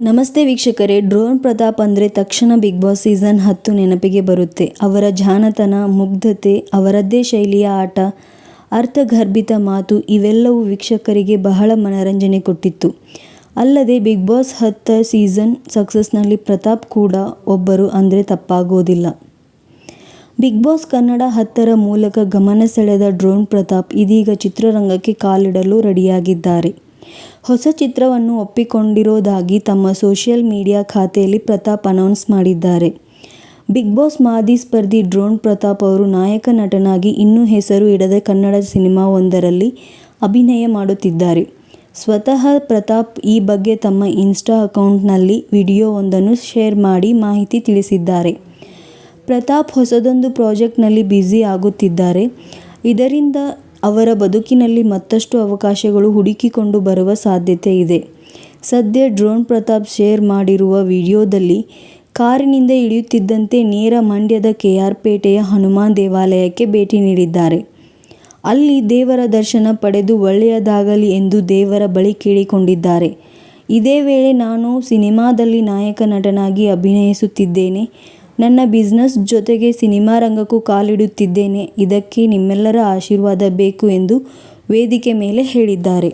ನಮಸ್ತೆ ವೀಕ್ಷಕರೇ, ಡ್ರೋನ್ ಪ್ರತಾಪ್ ಅಂದರೆ ತಕ್ಷಣ ಬಿಗ್ ಬಾಸ್ ಸೀಸನ್ ಹತ್ತು ನೆನಪಿಗೆ ಬರುತ್ತೆ. ಅವರ ಜಾಣತನ, ಮುಗ್ಧತೆ, ಅವರದ್ದೇ ಶೈಲಿಯ ಆಟ, ಅರ್ಥಗರ್ಭಿತ ಮಾತು ಇವೆಲ್ಲವೂ ವೀಕ್ಷಕರಿಗೆ ಬಹಳ ಮನರಂಜನೆ ಕೊಟ್ಟಿತ್ತು. ಅಲ್ಲದೆ ಬಿಗ್ ಬಾಸ್ ಹತ್ತ ಸೀಸನ್ ಸಕ್ಸಸ್ನಲ್ಲಿ ಪ್ರತಾಪ್ ಕೂಡ ಒಬ್ಬರು ಅಂದರೆ ತಪ್ಪಾಗೋದಿಲ್ಲ. ಬಿಗ್ ಬಾಸ್ ಕನ್ನಡ ಹತ್ತರ ಮೂಲಕ ಗಮನ ಸೆಳೆದ ಡ್ರೋನ್ ಪ್ರತಾಪ್ ಇದೀಗ ಚಿತ್ರರಂಗಕ್ಕೆ ಕಾಲಿಡಲು ರೆಡಿಯಾಗಿದ್ದಾರೆ. ಹೊಸ ಚಿತ್ರವನ್ನು ಒಪ್ಪಿಕೊಂಡಿರೋದಾಗಿ ತಮ್ಮ ಸೋಷಿಯಲ್ ಮೀಡಿಯಾ ಖಾತೆಯಲ್ಲಿ ಪ್ರತಾಪ್ ಅನೌನ್ಸ್ ಮಾಡಿದ್ದಾರೆ. ಬಿಗ್ ಬಾಸ್ ಮಾದಿ ಸ್ಪರ್ಧಿ ಡ್ರೋನ್ ಪ್ರತಾಪ್ ಅವರು ನಾಯಕ ನಟನಾಗಿ ಇನ್ನೂ ಹೆಸರು ಇಡದ ಕನ್ನಡ ಸಿನಿಮಾವೊಂದರಲ್ಲಿ ಅಭಿನಯ ಮಾಡುತ್ತಿದ್ದಾರೆ. ಸ್ವತಃ ಪ್ರತಾಪ್ ಈ ಬಗ್ಗೆ ತಮ್ಮ ಇನ್ಸ್ಟಾ ಅಕೌಂಟ್ನಲ್ಲಿ ವಿಡಿಯೋವೊಂದನ್ನು ಶೇರ್ ಮಾಡಿ ಮಾಹಿತಿ ತಿಳಿಸಿದ್ದಾರೆ. ಪ್ರತಾಪ್ ಹೊಸದೊಂದು ಪ್ರಾಜೆಕ್ಟ್ನಲ್ಲಿ ಬ್ಯುಸಿ ಆಗುತ್ತಿದ್ದಾರೆ. ಇದರಿಂದ ಅವರ ಬದುಕಿನಲ್ಲಿ ಮತ್ತಷ್ಟು ಅವಕಾಶಗಳು ಹುಡುಕಿಕೊಂಡು ಬರುವ ಸಾಧ್ಯತೆ ಇದೆ. ಸದ್ಯ ಡ್ರೋನ್ ಪ್ರತಾಪ್ ಶೇರ್ ಮಾಡಿರುವ ವಿಡಿಯೋದಲ್ಲಿ ಕಾರಿನಿಂದ ಇಳಿಯುತ್ತಿದ್ದಂತೆ ನೇರ ಮಂಡ್ಯದ ಕೆಆರ್ ಪೇಟೆಯ ಹನುಮಾನ್ ದೇವಾಲಯಕ್ಕೆ ಭೇಟಿ ನೀಡಿದ್ದಾರೆ. ಅಲ್ಲಿ ದೇವರ ದರ್ಶನ ಪಡೆದು ಒಳ್ಳೆಯದಾಗಲಿ ಎಂದು ದೇವರ ಬಳಿ ಕೇಳಿಕೊಂಡಿದ್ದಾರೆ. ಇದೇ ವೇಳೆ ನಾನು ಸಿನಿಮಾದಲ್ಲಿ ನಾಯಕ ನಟನಾಗಿ ಅಭಿನಯಿಸುತ್ತಿದ್ದೇನೆ. ನನ್ನ ಬಿಸ್ನೆಸ್ ಜೊತೆಗೆ ಸಿನಿಮಾ ರಂಗಕ್ಕೂ ಕಾಲಿಡುತ್ತಿದ್ದೇನೆ. ಇದಕ್ಕೆ ನಿಮ್ಮೆಲ್ಲರ ಆಶೀರ್ವಾದ ಬೇಕು ಎಂದು ವೇದಿಕೆ ಮೇಲೆ ಹೇಳಿದ್ದಾರೆ.